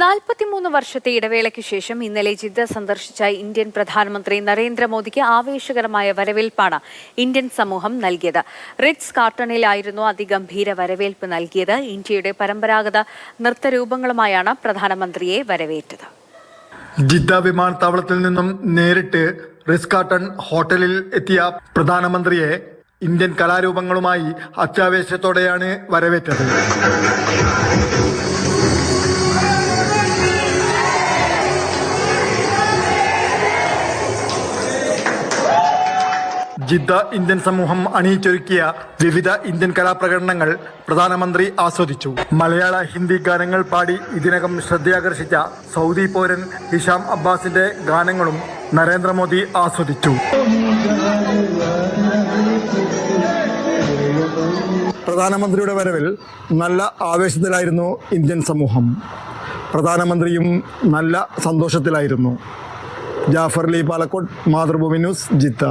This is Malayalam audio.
നാൽപ്പത്തിമൂന്ന് വർഷത്തെ ഇടവേളയ്ക്ക് ശേഷം ഇന്നലെ ജിദ്ദ സന്ദർശിച്ച ഇന്ത്യൻ പ്രധാനമന്ത്രി നരേന്ദ്രമോദിക്ക് ആവേശകരമായ വരവേൽപ്പാണ് ഇന്ത്യൻ സമൂഹം നൽകിയത്. റിറ്റ്സ് കാർട്ടണിലായിരുന്നു അതിഗംഭീര വരവേൽപ്പ് നൽകിയത്. ഇന്ത്യയുടെ പരമ്പരാഗത നൃത്തരൂപങ്ങളുമായാണ് പ്രധാനമന്ത്രിയെ വരവേറ്റത്. ജിദ്ദ വിമാനത്താവളത്തിൽ നിന്നും നേരിട്ട് റിസ് കാർട്ടൺ ഹോട്ടലിൽ എത്തിയ പ്രധാനമന്ത്രിയെ ഇന്ത്യൻ കലാരൂപങ്ങളുമായി അത്യാവേശത്തോടെയാണ് വരവേറ്റത്. ജിദ്ദ ഇന്ത്യൻ സമൂഹം അണിയിച്ചൊരുക്കിയ വിവിധ ഇന്ത്യൻ കലാപ്രകടനങ്ങൾ പ്രധാനമന്ത്രി ആസ്വദിച്ചു. മലയാള ഹിന്ദി ഗാനങ്ങൾ പാടി ഇതിനകം ശ്രദ്ധയാകർഷിച്ച സൗദി പൗരൻ ഹിഷാം അബ്ബാസിന്റെ ഗാനങ്ങളും നരേന്ദ്രമോദി ആസ്വദിച്ചു. പ്രധാനമന്ത്രിയുടെ വരവിൽ നല്ല ആവേശത്തിലായിരുന്നു ഇന്ത്യൻ സമൂഹം. പ്രധാനമന്ത്രിയും നല്ല സന്തോഷത്തിലായിരുന്നു. Jafar Ali Palakkode Mathrubhumi news Jeddah.